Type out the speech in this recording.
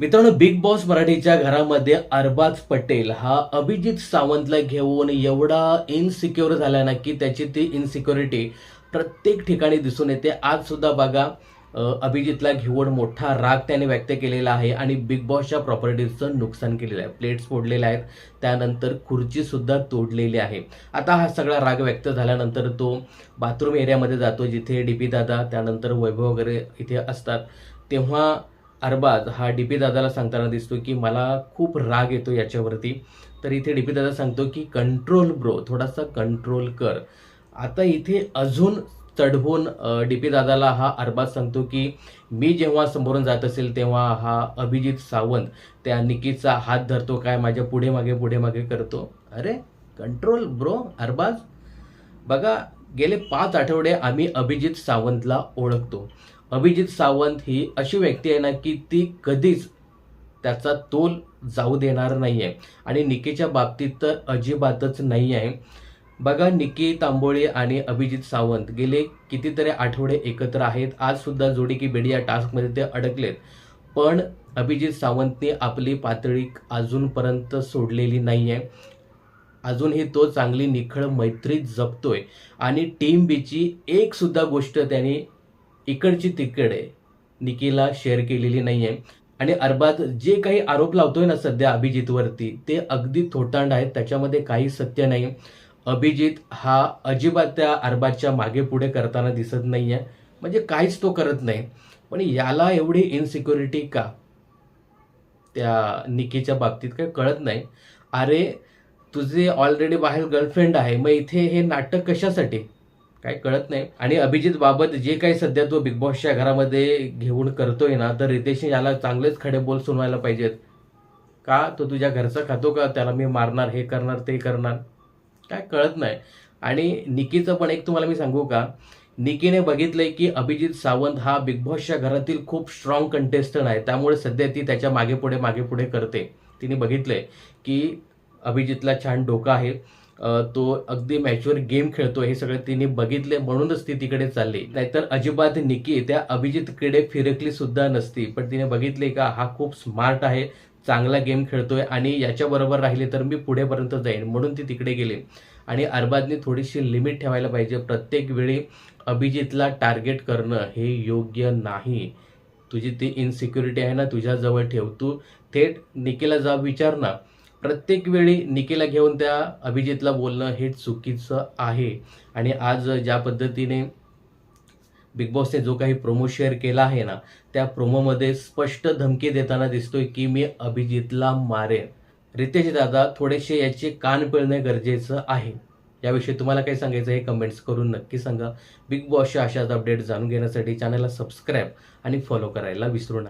मित्रांनो big boss मराठीच्या घरामध्ये अरबाज पटेल हा अभिजित सावंतला घेऊन एवढा इनसिक्युअर झाला ना की त्याची ती इनसिक्युरिटी प्रत्येक ठिकाणी दिसून येते. आज सुद्धा बघा अभिजितला घेऊन मोठा राग त्याने व्यक्त केलेला आहे आणि बिग बॉसच्या प्रॉपर्टीजचं नुकसान केलेलं आहे. प्लेट्स फोडलेल्या आहेत त्यानंतर खुर्चीसुद्धा तोडलेली आहे. आता हा सगळा राग व्यक्त झाल्यानंतर तो बाथरूम एरियामध्ये जातो जिथे डी पी दादा त्यानंतर वैभव वगैरे इथे असतात. तेव्हा अरबाज हा डी पी दादाला सांगताना दिसतो की मला खूप राग येतो याच्यावरती. तर इथे डी पी दादा सांगतो की कंट्रोल ब्रो थोडासा कंट्रोल कर. आता इथे अजून चढवून डी पी दादाला हा अरबाज सांगतो की मी जेव्हा समोरून जात असेल तेव्हा हा अभिजित सावंत त्या निकीचा हात धरतो काय माझ्या पुढे मागे पुढे मागे करतो. अरे कंट्रोल ब्रो अरबाज. बघा गेले पाच आठवडे आम्ही अभिजित सावंतला ओळखतो. अभिजित सावंत ही अशी व्यक्ती आहे ना की ती कधीच त्याचा तोल जाऊ देणार नाही आहे आणि निकीच्या बाबतीत तर अजिबातच नाही आहे बघा निकी तांबोळे आणि अभिजित सावंत गेले कितीतरी आठवडे एकत्र आहेत. आजसुद्धा जोडी की बेडी या टास्कमध्ये ते अडकलेत. पण अभिजित सावंतने आपली पातळी अजूनपर्यंत सोडलेली नाही आहे अजूनही तो चांगली निखळ मैत्री जपतोय. आणि टीम बीची एक सुद्धा गोष्ट त्याने इकडची तिकडे निकीला शेअर केलेली नाही आहे आणि अरबाज जे काही आरोप लावतोय ना सध्या अभिजितवरती ते अगदी थोटांड आहेत. त्याच्यामध्ये काही सत्य नाही अभिजित हा अजिबात त्या अरबाजच्या मागे पुढे करताना दिसत नाही आहे म्हणजे काहीच तो करत नाही. पण याला एवढी इनसिक्युरिटी का? त्या निकीच्या बाबतीत काही कळत नाही. अरे तुझे ऑलरेडी बाहेर गर्लफ्रेंड आहे मग इथे हे नाटक कशासाठी? काय कळत नाही. आणि अभिजित बाबत जे काही सध्या तो बिग बॉसच्या घरामध्ये घेऊन करतोय ना तर रितेशने याला चांगलेच खडे बोल सुनवायला पाहिजेत. का? तो तुझ्या घरचा खातो का? त्याला मी मारणार हे करणार ते करणार. काय कळत नाही. आणि निकीचं पण एक तुम्हाला मी सांगू का? निकीने बघितलंय की अभिजित सावंत हा बिग बॉसच्या घरातील खूप स्ट्रॉंग कंटेस्टंट आहे. त्यामुळे सध्या ती त्याच्यामागे पुढे मागे पुढे करते. तिने बघितलंय की अभिजितला छान डोकं आहे. तो अगदी मॅच्युअर गेम खेळतो हे सगळं तिने बघितले म्हणूनच ती तिकडे चालली. नाहीतर अजिबात निकी त्या अभिजितकडे फिरकली सुद्धा नसती. पण तिने बघितले का हा खूप स्मार्ट आहे चांगला गेम खेळतोय आणि याच्याबरोबर राहिले तर मी पुढेपर्यंत जाईन म्हणून ती तिकडे गेली. आणि अरबाजने थोडीशी लिमिट ठेवायला पाहिजे. प्रत्येक वेळी अभिजितला टार्गेट करणं हे योग्य नाही. तुझी ती इनसिक्युरिटी आहे ना तुझ्याजवळ ठेव. तू थेट निकीला जा विचार ना. प्रत्येक वेळी निकेला घेऊन त्या अभिजितला बोलणं हे चुकीचं आहे. आणि आज ज्या पद्धतीने बिग बॉसने जो काही प्रोमो शेअर केला आहे ना त्या प्रोमोमध्ये स्पष्ट धमकी देताना दिसतोय की मी अभिजितला मारेन. रितेश दादा थोडेसे याचे कान पिळणे गरजेचं आहे. याविषयी तुम्हाला काय सांगायचं हे कमेंट्स करून नक्की सांगा. बिग बॉसच्या अशाच अपडेट जाणून घेण्यासाठी चॅनलला सबस्क्राईब आणि फॉलो करायला विसरू नका.